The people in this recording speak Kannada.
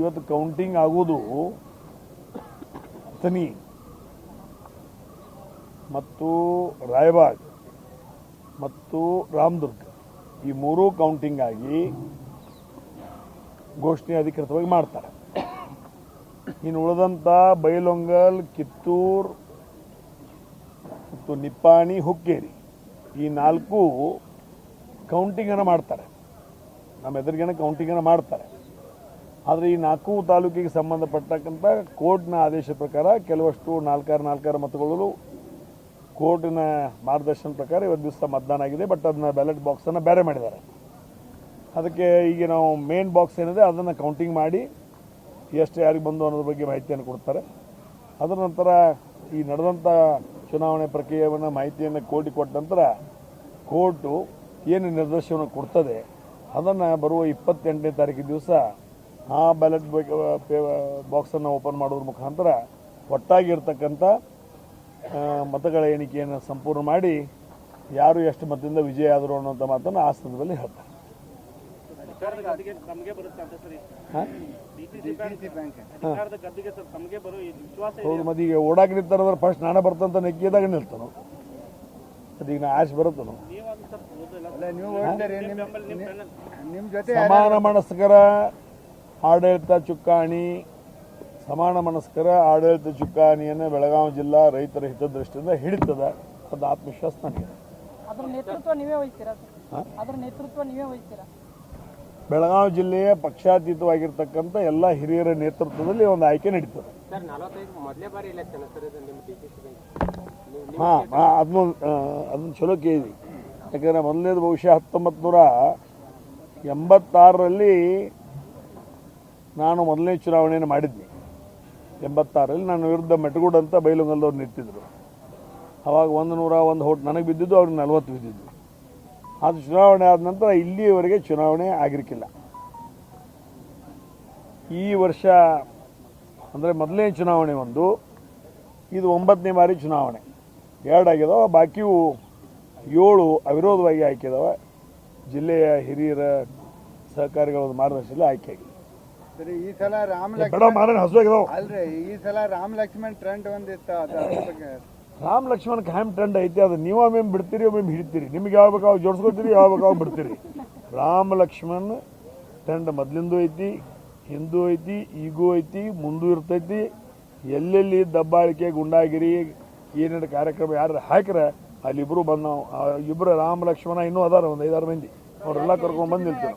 ಇವತ್ತು ಕೌಂಟಿಂಗ್ ಆಗೋದು ಅಥನಿ ಮತ್ತು ರಾಯಬಾಗ್ ಮತ್ತು ರಾಮದುರ್ಗ. ಈ ಮೂರೂ ಕೌಂಟಿಂಗ್ ಆಗಿ ಘೋಷಣೆ ಅಧಿಕೃತವಾಗಿ ಮಾಡ್ತಾರೆ. ಇನ್ನು ಉಳಿದಂಥ ಬೈಲೊಂಗಲ್, ಕಿತ್ತೂರ್ ಮತ್ತು ನಿಪ್ಪಾಣಿ, ಹುಕ್ಕೇರಿ ಈ ನಾಲ್ಕು ಕೌಂಟಿಂಗನ್ನು ಮಾಡ್ತಾರೆ. ನಮ್ಮ ಎದುರಿಗೇನೆ ಕೌಂಟಿಂಗನ್ನು ಮಾಡ್ತಾರೆ. ಆದರೆ ಈ ನಾಲ್ಕು ತಾಲೂಕಿಗೆ ಸಂಬಂಧಪಟ್ಟಕ್ಕಂಥ ಕೋರ್ಟ್ನ ಆದೇಶ ಪ್ರಕಾರ ಕೆಲವಷ್ಟು ನಾಲ್ಕಾರು ನಾಲ್ಕಾರು ಮತಗಳು ಕೋರ್ಟಿನ ಮಾರ್ಗದರ್ಶನ ಪ್ರಕಾರ ಇವತ್ತು ದಿವಸ ಮತದಾನ ಆಗಿದೆ ಬಟ್ ಅದನ್ನ ಬ್ಯಾಲೆಟ್ ಬಾಕ್ಸನ್ನು ಬೇರೆ ಮಾಡಿದ್ದಾರೆ. ಅದಕ್ಕೆ ಈಗ ನಾವು ಮೇನ್ ಬಾಕ್ಸ್ ಏನಿದೆ ಅದನ್ನು ಕೌಂಟಿಂಗ್ ಮಾಡಿ ಎಷ್ಟು ಯಾರಿಗೆ ಬಂದು ಅನ್ನೋದ್ರ ಬಗ್ಗೆ ಮಾಹಿತಿಯನ್ನು ಕೊಡ್ತಾರೆ. ಅದರ ನಂತರ ಈ ನಡೆದಂಥ ಚುನಾವಣೆ ಪ್ರಕ್ರಿಯೆಯನ್ನು ಮಾಹಿತಿಯನ್ನು ಕೋರ್ಟಿಗೆ ಕೊಟ್ಟ ನಂತರ ಕೋರ್ಟು ಏನು ನಿರ್ದೇಶನ ಕೊಡ್ತದೆ ಅದನ್ನು ಬರುವ ಇಪ್ಪತ್ತೆಂಟನೇ ತಾರೀಕು ದಿವಸ ಆ ಬ್ಯಾಲೆಟ್ ಬಾಕ್ಸನ್ನು ಓಪನ್ ಮಾಡೋದ್ರ ಮುಖಾಂತರ ಒಟ್ಟಾಗಿರ್ತಕ್ಕಂಥ ಮತಗಳ ಎಣಿಕೆಯನ್ನು ಸಂಪೂರ್ಣ ಮಾಡಿ ಯಾರು ಎಷ್ಟು ಮತದಿಂದ ವಿಜಯ ಆದರು ಅನ್ನೋಂಥ ಮಾತನ್ನು ಆ ಸಂದರ್ಭದಲ್ಲಿ ಹೇಳ್ತಾರೆ. ಮತ್ತೀಗ ಗದ್ದಿಗೆ ತಮಗೆ ಬರುತ್ತೆ ಅಂತ ಸರಿ. ಹಾಂ? ಡಿಸಿಸಿ ಬ್ಯಾಂಕ್ ಅಧಿಕಾರದ ಗದ್ದಿಗೆ ಸರ್ ತಮಗೆ ಬರೋ ವಿಶ್ವಾಸ ಇದೆ ಹೌದು ಮತ್ತೆ ಈಗ ಓಡಾಕ್ ನಿಂತಾರಂದ್ರೆ ಫಸ್ಟ್ ನಾನೇ ಬರ್ತಂತ ನೆಕ್ಕಿದಾಗ ನಿಲ್ತಾನು? ಅದೀಗ ನಾ ಆಶ್ ಬರುತ್ತನು? ಸಮಾನ ಮನಸ್ಕರ ಆಡಳಿತ ಚುಕ್ಕಾಣಿ ಸಮಾನ ಮನಸ್ಕರ ಆಡಳಿತ ಚುಕ್ಕಾಣಿಯನ್ನು ಬೆಳಗಾವಿ ಜಿಲ್ಲಾ ರೈತರ ಹಿತದೃಷ್ಟಿಯಿಂದ ಹಿಡಿತದ ಅದು ಆತ್ಮವಿಶ್ವಾಸ ನನಗೆ ಅದ್ರ ನೇತೃತ್ವ ನೀವೇ ವಹಿಸ್ತೀರಾ? ಸರ್ ಅದ್ರ ನೇತೃತ್ವ ನೀವೇ ವಹಿಸ್ತೀರಾ? ಬೆಳಗಾವಿ ಜಿಲ್ಲೆಯ ಪಕ್ಷಾತೀತವಾಗಿರ್ತಕ್ಕಂಥ ಎಲ್ಲ ಹಿರಿಯರ ನೇತೃತ್ವದಲ್ಲಿ ಒಂದು ಆಯ್ಕೆ ನಡೀತದೆ. ಹಾಂ ಅದನ್ನು ಅದನ್ನು ಚಲೋ ಕೇಳಿ. ಯಾಕಂದರೆ ಮೊದಲನೇದು ಬಹುಶಃ ಹತ್ತೊಂಬತ್ತು ನೂರ ಎಂಬತ್ತಾರರಲ್ಲಿ ನಾನು ಮೊದಲನೇ ಚುನಾವಣೆಯನ್ನು ಮಾಡಿದ್ನಿ. ಎಂಬತ್ತಾರಲ್ಲಿ ನನ್ನ ವಿರುದ್ಧ ಮೆಟಗೂಡ್ ಅಂತ ಬೈಲುಂಗಲ್ದವ್ರು ನಿಂತಿದ್ದರು ಅವಾಗ ಒಂದು ನೂರ ಒಂದು ಹೋಟ್ ನನಗೆ ಬಿದ್ದಿದ್ದು, ಅವ್ರಿಗೆ ನಲ್ವತ್ತು ಬಿದ್ದಿದ್ದು. ಅದು ಚುನಾವಣೆ ಆದ ನಂತರ ಇಲ್ಲಿಯವರೆಗೆ ಚುನಾವಣೆ ಆಗಿರಕ್ಕಿಲ್ಲ ಈ ವರ್ಷ ಅಂದರೆ ಮೊದಲನೇ ಚುನಾವಣೆ ಒಂದು, ಇದು ಒಂಬತ್ತನೇ ಬಾರಿ ಚುನಾವಣೆ. ಎರಡು ಆಗಿದಾವೆ ಬಾಕಿಯೂ ಏಳು ಅವಿರೋಧವಾಗಿ ಆಯ್ಕೆದಾವೆ ಜಿಲ್ಲೆಯ ಹಿರಿಯರ ಸಹಕಾರಿಗಳ ಒಂದು ಮಾರ್ಗದರ್ಶನದಲ್ಲಿ ಆಯ್ಕೆ ಆಗಿದೆ ಸರಿ ಈ ಸಲ ರಾಮ್ ಬೇಡ ಅಲ್ರಿ ಈ ಸಲ ರಾಮ್ ಲಕ್ಷ್ಮಣ್ ಟ್ರೆಂಡ್ ಒಂದಿತ್ತು ಬಗ್ಗೆ. ರಾಮ್ ಲಕ್ಷ್ಮಣ್ ಟ್ರೆಂಡ್ ಐತಿ ಅದು ನೀವು ಒಮ್ಮೆ ಬಿಡ್ತೀರಿ ಒಮ್ಮೆ ಹಿಡ್ತೀರಿ. ನಿಮ್ಗೆ ಯಾವ ಬೇಕಾವ್ ಜೋಡಿಸ್ಕೊತೀರಿ ಯಾವ ಬೇಕಾವ್ ಬಿಡ್ತೀರಿ. ರಾಮ್ ಲಕ್ಷ್ಮಣ್ ಟ್ರೆಂಡ್ ಮೊದ್ಲಿಂದು ಐತಿ ಹಿಂದೂ ಐತಿ ಈಗೂ ಐತಿ ಮುಂದೂ ಇರ್ತೈತಿ. ಎಲ್ಲೆಲ್ಲಿ ದಬ್ಬಾಳಿಕೆ ಗುಂಡಾಗಿರಿ ಏನೇನು ಕಾರ್ಯಕ್ರಮ ಯಾರು ಹಾಕ್ರೆ ಅಲ್ಲಿಬ್ರು ಬಂದು ನಾವು ಇಬ್ರು ರಾಮ ಲಕ್ಷ್ಮಣ ಇನ್ನೂ ಅದಾರ ಒಂದು ಐದಾರು ಮಂದಿ. ಅವರೆಲ್ಲ ಕರ್ಕೊಂಡು ಬಂದು ನಿಲ್ತೀವಿ